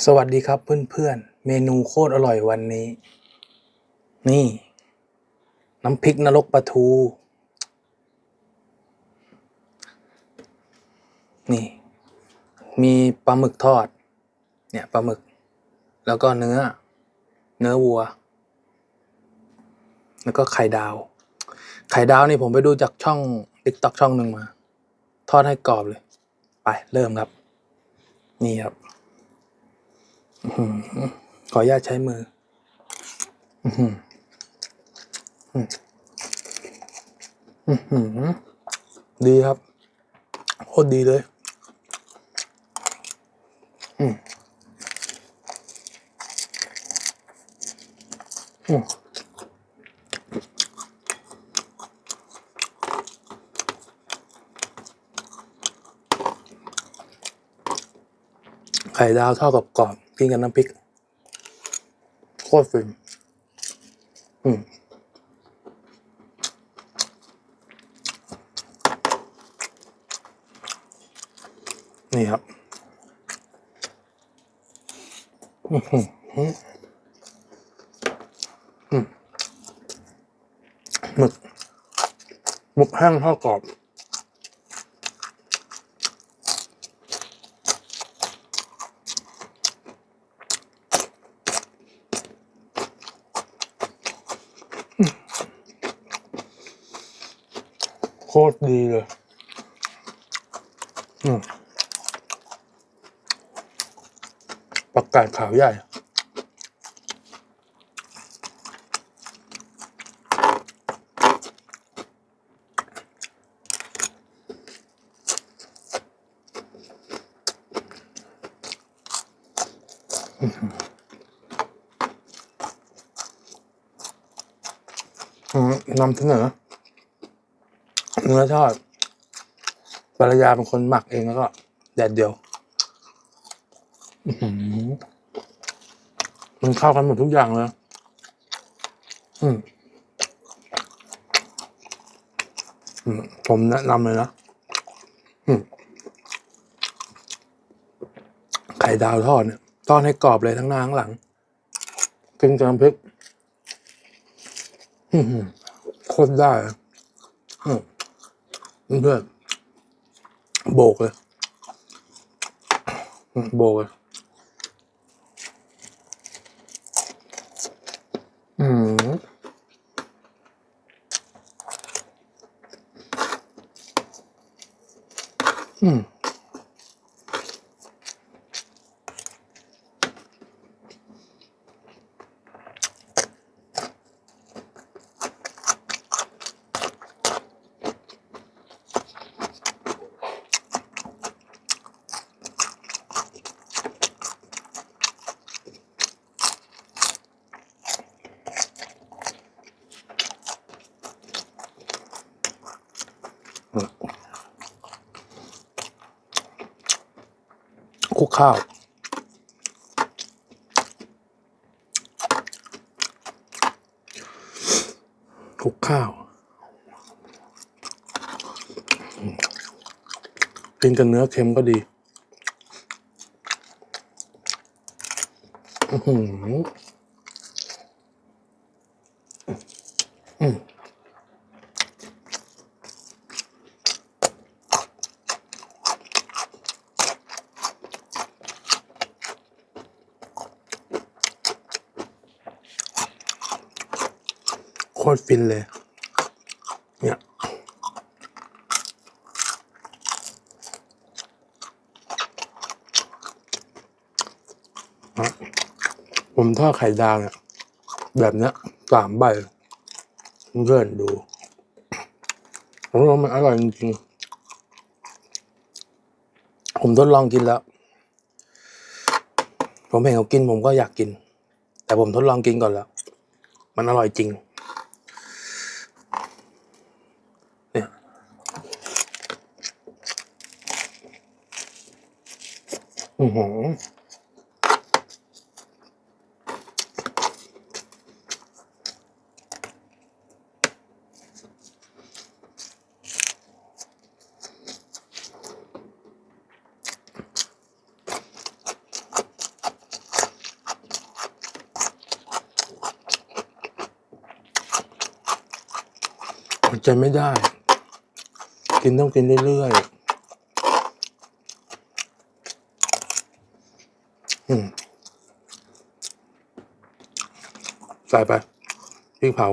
สวัสดีครับเพื่อนๆ เมนูโคตรอร่อยวันนี้ นี่ น้ำพริกนรกปลาทู นี่ มีปลาหมึกทอด เนี่ยปลาหมึก แล้วก็เนื้อ เนื้อวัว แล้วก็ไข่ดาว ไข่ดาวนี่ผมไปดูจากช่องติ๊กต็อกช่องหนึ่งมา ทอดให้กรอบเลย ไปเริ่มครับ นี่ครับ ขออนุญาตใช้มือ อือหืออืมอื้อหือดีครับโคตรดีเลย อืมอืมไข่ดาวทอดกับกรอบ กินกับน้ำพริก โคตรฟินอืมนี่ครับอือหืออืมหมึกหมึกแห้งทอดกรอบ คตรดีเลย อืมประกาศขาวใหญ่อืมนำเสนอ เนื้อทอดภรรยาเป็นคนหมักเองแล้วก็ แดดเดียวมันเข้ากันหมดทุกอย่างเลยอืมอืมผมแนะนำเลยนะอืมไข่ดาวทอดเนี่ยทอดให้กรอบเลยทั้งหน้าทั้งหลังกินกับน้ำพริกโคตรได้อะอืม เพื่อนโบกเลย โบกเลย อืมอืม คุกข้าวคุกข้าว กินกับเนื้อเค็มก็ดีอือหืออืม โคตรฟินเลย เนี่ยผมทอดไข่ดาวเนี่ยแบบเนี้ยสามใบเพื่อนดูผมว่ามันอร่อยจริงๆผมทดลองกินแล้ว ผมเห็นเขากินผมก็อยากกิน แต่ผมทดลองกินก่อนแล้ว มันอร่อยจริง อือไม่ได้ กินต้องกินเรื่อยๆ ใส่ไปพริกเผา